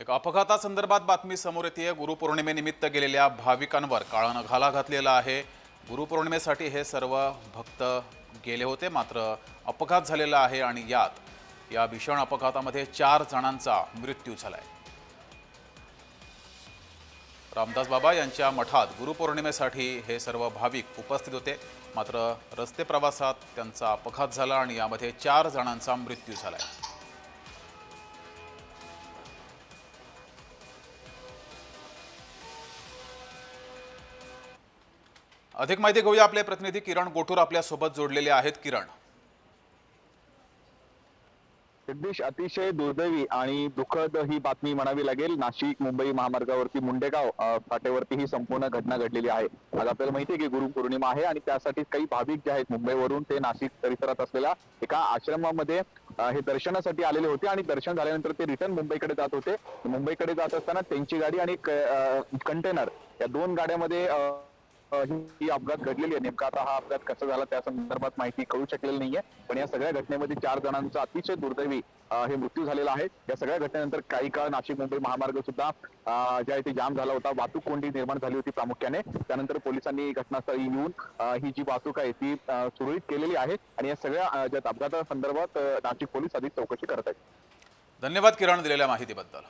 एक अपघातासंदर्भात बातमी समोर येते. गुरुपौर्णिमेनिमित्त गेलेल्या भाविकांवर काळानं घाला घातलेला आहे. गुरुपौर्णिमेसाठी हे सर्व भक्त गेले होते मात्र अपघात झालेला आहे आणि यात या भीषण अपघातामध्ये चार जणांचा मृत्यू झालाय. रामदास बाबा यांच्या मठात गुरुपौर्णिमेसाठी हे सर्व भाविक उपस्थित होते मात्र रस्ते प्रवासात त्यांचा अपघात झाला आणि यामध्ये चार जणांचा मृत्यू झालाय. अधिक माहिती घेऊया आपले प्रतिनिधी किरण गोठूर आपल्यासोबत जोडलेले आहेत. किरण. जगदीश अतिशय दुर्दैवी आणि दुःखद ही बातमी म्हणावी लागेल. नाशिक मुंबई महामार्गावरती मुंडेगाव फाटेवरती ही संपूर्ण घटना घडलेली आहे. आज आपल्याला माहिती आहे की गुरुपौर्णिमा आहे आणि त्यासाठी काही भाविक जे आहेत मुंबईवरून ते नाशिक परिसरात असलेल्या एका आश्रमामध्ये हे दर्शनासाठी आलेले होते आणि दर्शन झाल्यानंतर ते रिटर्न मुंबईकडे जात होते. मुंबईकडे जात असताना त्यांची गाडी आणि कंटेनर या दोन गाड्यामध्ये ही अपघात घडलेली आहे. नेमका आता हा अपघात कसा झाला त्या संदर्भात माहिती कळू शकलेली नाहीये. पण या सगळ्या घटनेमध्ये चार जणांचा अतिशय दुर्दैवी हे मृत्यू झालेला आहे. या सगळ्या घटनेनंतर काही काळ नाशिक मुंबई महामार्ग सुद्धा ज्या इथे जाम झाला होता वाहतूक कोंडी निर्माण झाली होती प्रामुख्याने. त्यानंतर पोलिसांनी घटनास्थळी येऊन ही जी वाहतूक आहे ती सुरळीत केलेली आहे. आणि या सगळ्या ज्या अपघातासंदर्भात नाशिक पोलीस अधिक चौकशी करत आहेत धन्यवाद किरण दिलेल्या माहितीबद्दल.